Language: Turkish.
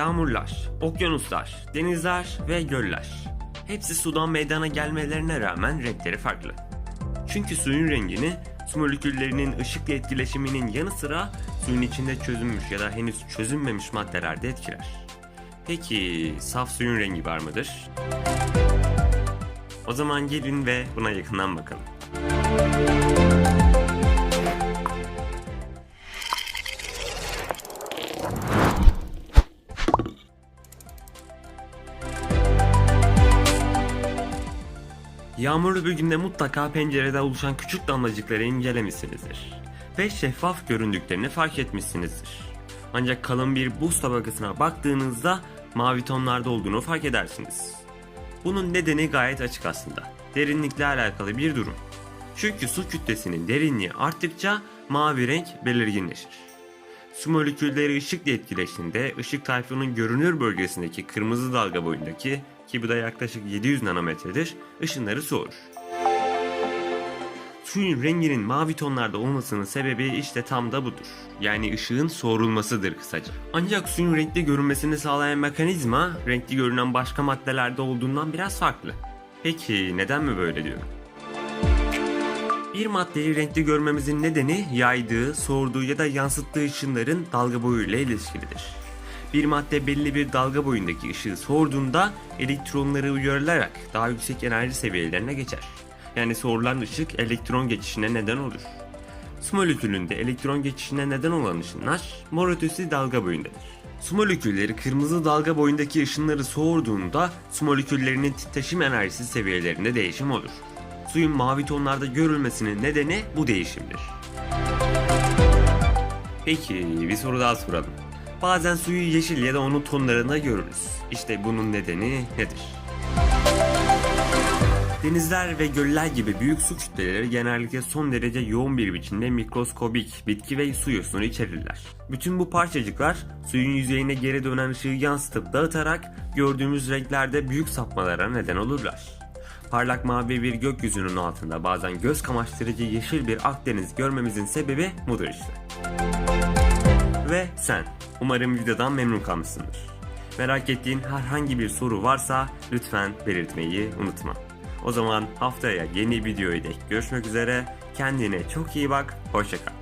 yağmurlar, okyanuslar, denizler ve göller. Hepsi sudan meydana gelmelerine rağmen renkleri farklı. Çünkü suyun rengini su moleküllerinin ışıkla etkileşiminin yanı sıra suyun içinde çözünmüş ya da henüz çözünmemiş maddeler de etkiler. Peki saf suyun rengi var mıdır? O zaman gelin ve buna yakından bakalım. Yağmurlu bir günde mutlaka pencerede oluşan küçük damlacıkları incelemişsinizdir. Ve şeffaf göründüklerini fark etmişsinizdir. Ancak kalın bir buz tabakasına baktığınızda mavi tonlarda olduğunu fark edersiniz. Bunun nedeni gayet açık aslında. Derinlikle alakalı bir durum. Çünkü su kütlesinin derinliği arttıkça mavi renk belirginleşir. Su molekülleri ışıkla etkileştiğinde ışık tayfunun görünür bölgesindeki kırmızı dalga boyundaki ki bu da yaklaşık 700 nanometredir ışınları soğur. Suyun renginin mavi tonlarda olmasının sebebi işte tam da budur. Yani ışığın soğurulmasıdır kısaca. Ancak suyun renkli görünmesini sağlayan mekanizma renkli görünen başka maddelerde olduğundan biraz farklı. Peki neden mi böyle diyorum? Bir maddeyi renkli görmemizin nedeni yaydığı, soğurduğu ya da yansıttığı ışınların dalga boyuyla ilişkilidir. Bir madde belli bir dalga boyundaki ışığı soğurduğunda elektronları uyarılarak daha yüksek enerji seviyelerine geçer. Yani soğurulan ışık elektron geçişine neden olur. Su molekülünde elektron geçişine neden olan ışınlar mor ötesi dalga boyundadır. Su kırmızı dalga boyundaki ışınları soğurduğunda su titreşim enerjisi seviyelerinde değişim olur. Suyun mavi tonlarda görülmesinin nedeni bu değişimdir. Peki bir soru daha soralım. Bazen suyu yeşil ya da onun tonlarında görürüz. İşte bunun nedeni nedir? Denizler ve göller gibi büyük su kütleleri genellikle son derece yoğun bir biçimde mikroskobik bitki ve su yosunu içerirler. Bütün bu parçacıklar suyun yüzeyine geri dönen ışığı yansıtıp dağıtarak gördüğümüz renklerde büyük sapmalara neden olurlar. Parlak mavi bir gökyüzünün altında bazen göz kamaştırıcı yeşil bir Akdeniz görmemizin sebebi budur işte. Ve sen, umarım videodan memnun kalmışsındır. Merak ettiğin herhangi bir soru varsa lütfen belirtmeyi unutma. O zaman haftaya yeni videoyu dek görüşmek üzere. Kendine çok iyi bak. Hoşçakal.